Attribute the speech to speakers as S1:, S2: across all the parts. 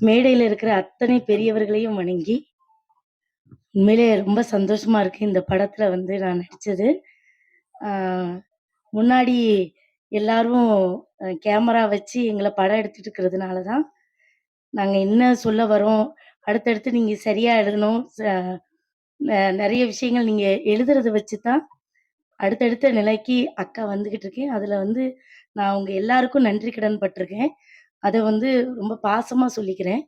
S1: மேடையில இருக்கிற அத்தனை பெரியவர்களையும் வணங்கி, உண்மையிலே ரொம்ப சந்தோஷமா இருக்கு. இந்த படத்துல வந்து நான் நடிச்சது. முன்னாடி எல்லாரும் கேமரா வச்சு எங்களை படம் எடுத்துட்டு இருக்கிறதுனால தான், நாங்க என்ன சொல்ல வரோம், அடுத்தடுத்து நீங்க சரியா எழுதணும். ச விஷயங்கள் நீங்க எழுதுறத வச்சு தான், அடுத்தடுத்த நிலைக்கு அக்கா வந்துகிட்டு இருக்கேன். அதுல வந்து நான் உங்க எல்லாருக்கும் நன்றி கடன் பட்டிருக்கேன் அதை வந்து ரொம்ப பாசமாக சொல்லிக்கிறேன்.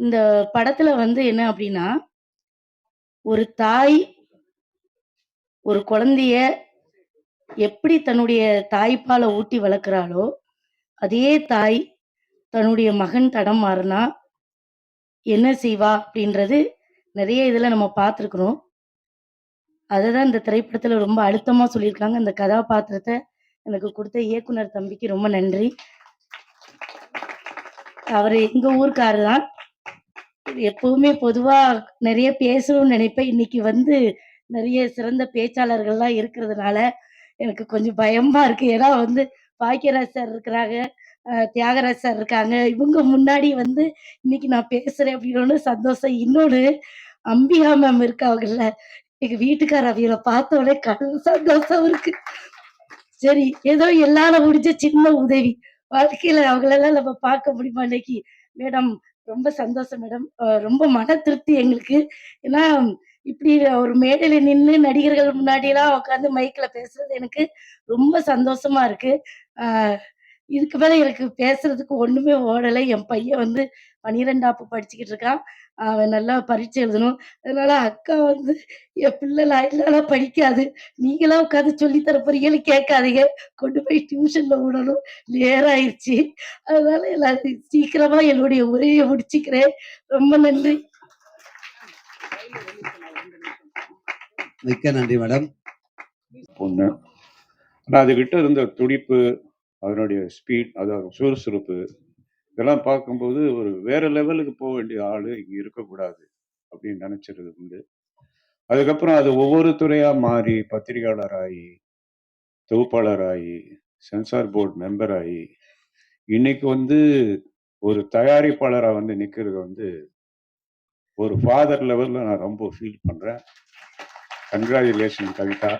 S1: இந்த படத்தில் வந்து என்ன அப்படின்னா ஒரு தாய் ஒரு குழந்தைய எப்படி தன்னுடைய தாய்ப்பால ஊட்டி வளர்க்குறாளோ, அதே தாய் தன்னுடைய மகன் தடம் மாறினா என்ன செய்வா? அப்படின்றது நிறைய இதில் நம்ம பார்த்துருக்குறோம். அதை தான் இந்த திரைப்படத்தில் ரொம்ப அழுத்தமாக சொல்லியிருக்காங்க. அந்த கதாபாத்திரத்தை எனக்கு கொடுத்த இயக்குனர் தம்பிக்கு ரொம்ப நன்றி. அவரு எங்க ஊருக்காரு தான். எப்பவுமே பொதுவா நிறைய பேசணும்னு நினைப்பேன் இன்னைக்கு வந்து நிறைய சிறந்த பேச்சாளர்கள்லாம் இருக்கிறதுனால, எனக்கு கொஞ்சம் பயமா இருக்கு. ஏன்னா வந்து பாக்கியராஜ் சார் இருக்கிறாங்க, தியாகராஜ் சார் இருக்காங்க. இவங்க முன்னாடி வந்து இன்னைக்கு நான் பேசுறேன் அப்படின்னு சந்தோஷம். இன்னொன்னு அம்பிகா மேம் இருக்காங்கல்ல, எங்க வீட்டுக்காரர் அவிங்கள பார்த்தோனே கடல் சந்தோஷம் இருக்கு. சரி, ஏதோ எல்லாரும் முடிஞ்ச சின்ன உதவி. வாழ்க்கையில அவங்களெல்லாம் நம்ம பார்க்க முடியுமா இன்னைக்கு? மேடம் ரொம்ப சந்தோஷம் மேடம். ரொம்ப மன திருப்தி எங்களுக்கு. ஏன்னா, இப்படி ஒரு மேடையில நின்னு நடிகர்கள் முன்னாடிலாம் உட்காந்து மைக்ல பேசுறது எனக்கு ரொம்ப சந்தோஷமா இருக்கு. இதுக்கு மேல எனக்கு பேசுறதுக்கு ஒண்ணுமே ஓடல. என் பையன் வந்து 12ஆப்பு படிச்சுக்கிட்டு இருக்கான். அவன் நல்லா பரீட்சை எழுதணும். அதனால அக்கா வந்து என் பிள்ளை லாயர்லாம் படிக்காது. நீங்களா உட்காந்து சொல்லி தர போறீங்கன்னு கேட்காதீங்க. கொண்டு போய் டியூஷன்ல விடணும். நேரம் ஆயிருச்சு. அதனால எல்லாரும் சீக்கிரமா என்னுடைய உரைய முடிச்சுக்கிறேன். ரொம்ப நன்றி.
S2: மிக்க நன்றி மேடம்.
S3: பொண்ணு. ஆனா அதுகிட்ட இருந்த துடிப்பு, அதனுடைய ஸ்பீட், அதாவது சுறுசுறுப்பு, இதெல்லாம் பார்க்கும்போது ஒரு வேற லெவலுக்கு போக வேண்டிய ஆள் இங்கே இருக்கக்கூடாது அப்படின்னு நெனைச்சது உண்டு. அதுக்கப்புறம் அது ஒவ்வொரு துறையாக மாறி பத்திரிகையாளராகி தொகுப்பாளராகி சென்சார் போர்டு மெம்பர் இன்னைக்கு வந்து ஒரு தயாரிப்பாளராக வந்து நிற்கிறது வந்து ஒரு ஃபாதர் லெவலில் நான் ரொம்ப ஃபீல் பண்ணுறேன் கங்க்ராச்சுலேஷன் கவிதா.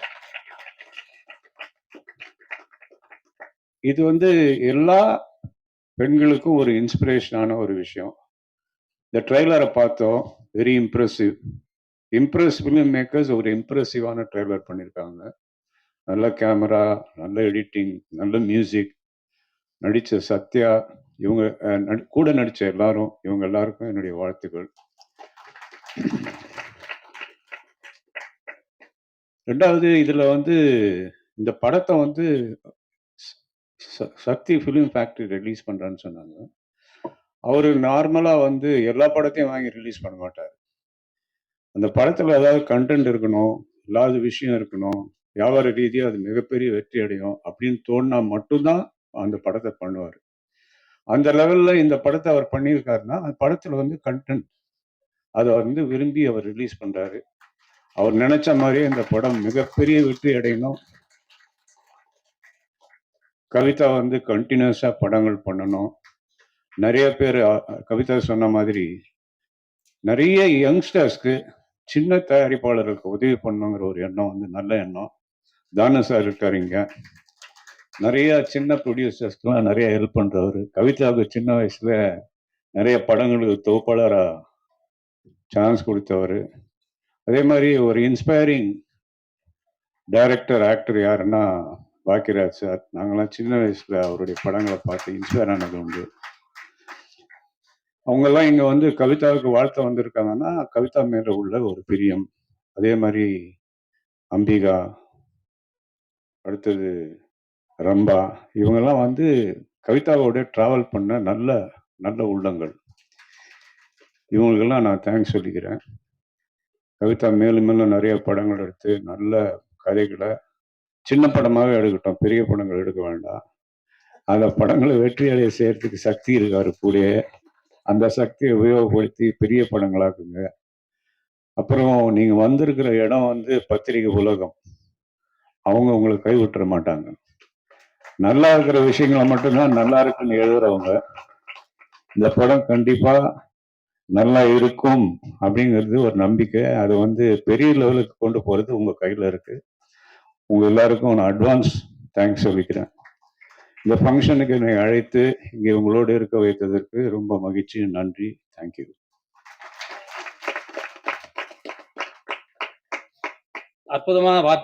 S3: இது வந்து எல்லா பெண்களுக்கும் ஒரு இன்ஸ்பிரேஷனான ஒரு விஷயம். இந்த ட்ரெய்லரை பார்த்தோம். Very impressive. Impress film makers ஒரு இம்ப்ரெசிவான ட்ரெய்லர் பண்ணியிருக்காங்க. நல்ல கேமரா, நல்ல எடிட்டிங், நல்ல மியூசிக், நடித்த சத்யா, இவங்க கூட நடித்த எல்லாரும், இவங்க எல்லாருக்கும் என்னுடைய வாழ்த்துக்கள். ரெண்டாவது இதில் வந்து இந்த படத்தை வந்து ச சக்தி ஃபிலிம் ஃபேக்டரி ரிலீஸ் பண்ணுறான்னு சொன்னாங்க. அவர் நார்மலா வந்து எல்லா படத்தையும் வாங்கி ரிலீஸ் பண்ண மாட்டாரு. அந்த படத்துல ஏதாவது கன்டென்ட் இருக்கணும், இல்லாத விஷயம் இருக்கணும், வியாபார ரீதியாக அது மிகப்பெரிய வெற்றி அடையும் அப்படின்னு தோணுனா மட்டும் தான் அந்த படத்தை பண்ணுவாரு. அந்த லெவல்ல இந்த படத்தை அவர் பண்ணியிருக்காருன்னா, அந்த படத்துல வந்து கன்டென்ட் அத வந்து விரும்பி அவர் ரிலீஸ் பண்றாரு. அவர் நினைச்ச மாதிரியே இந்த படம் மிகப்பெரிய வெற்றி அடையணும். கவிதா வந்து கண்டினியூஸாக படங்கள் பண்ணணும். நிறைய பேர் கவிதா சொன்ன மாதிரி, நிறைய யங்ஸ்டர்ஸ்க்கு சின்ன தயாரிப்பாளர்களுக்கு உதவி பண்ணணுங்கிற ஒரு எண்ணம் வந்து நல்ல எண்ணம். தானு சார் இருக்கார் இங்கே நெறைய சின்ன ப்ரொடியூசர்ஸ்க்குலாம் நிறைய ஹெல்ப் பண்ணுறவர் கவிதாவுக்கு சின்ன வயசுல நிறைய படங்களுக்கு தொகுப்பாளராக சான்ஸ் கொடுத்தவர் அதே மாதிரி ஒரு இன்ஸ்பைரிங் டைரக்டர், ஆக்டர் யாருன்னா பாக்கியராஜ் சார். நாங்கள்லாம் சின்ன வயசுல அவருடைய படங்களை பார்த்து இன்ஸ்பயர் ஆனது உண்டு. அவங்கெல்லாம் இங்க வந்து கவிதாவுக்கு வாழ்த்த வந்திருக்காங்கன்னா, கவிதா மேல உள்ள ஒரு பிரியம். அதே மாதிரி அம்பிகா, அடுத்தது ரம்பா, இவங்கெல்லாம் வந்து கவிதாவோட டிராவல் பண்ண நல்ல நல்ல உள்ளங்கள். இவங்களுக்கெல்லாம் நான் தேங்க்ஸ் சொல்லிக்கிறேன். கவிதா மேலும் மேலும் நிறைய படங்கள் எடுத்து, நல்ல கதைகளை சின்ன படமாகவே எடுக்கட்டும். பெரிய படங்கள் எடுக்க வேண்டாம். அந்த படங்களை வெற்றி அடைய செய்யறதுக்கு சக்தி இருக்காரு கூடயே. அந்த சக்தியை உபயோகப்படுத்தி பெரிய படங்களாக்குங்க. அப்புறம் நீங்க வந்திருக்கிற இடம் வந்து பத்திரிகை உலகம். அவங்க உங்களை கைவிட்டுற மாட்டாங்க. நல்லா இருக்கிற விஷயங்கள மட்டும்தான் நல்லா இருக்குன்னு எழுதுறவங்க. இந்த படம் கண்டிப்பா நல்லா இருக்கும் அப்படிங்கிறது ஒரு நம்பிக்கை அது வந்து பெரிய லெவலுக்கு கொண்டு போறது உங்க கையில இருக்கு உங்கள் எல்லாருக்கும் நான் அட்வான்ஸ் தேங்க்ஸ் சொல்லிக்கிறேன். இந்த ஃபங்க்ஷனுக்கு என்னை அழைத்து இங்கே உங்களோடு இருக்க வைத்ததற்கு ரொம்ப மகிழ்ச்சி நன்றி தேங்க்யூ
S2: அற்புதமான வார்த்தை.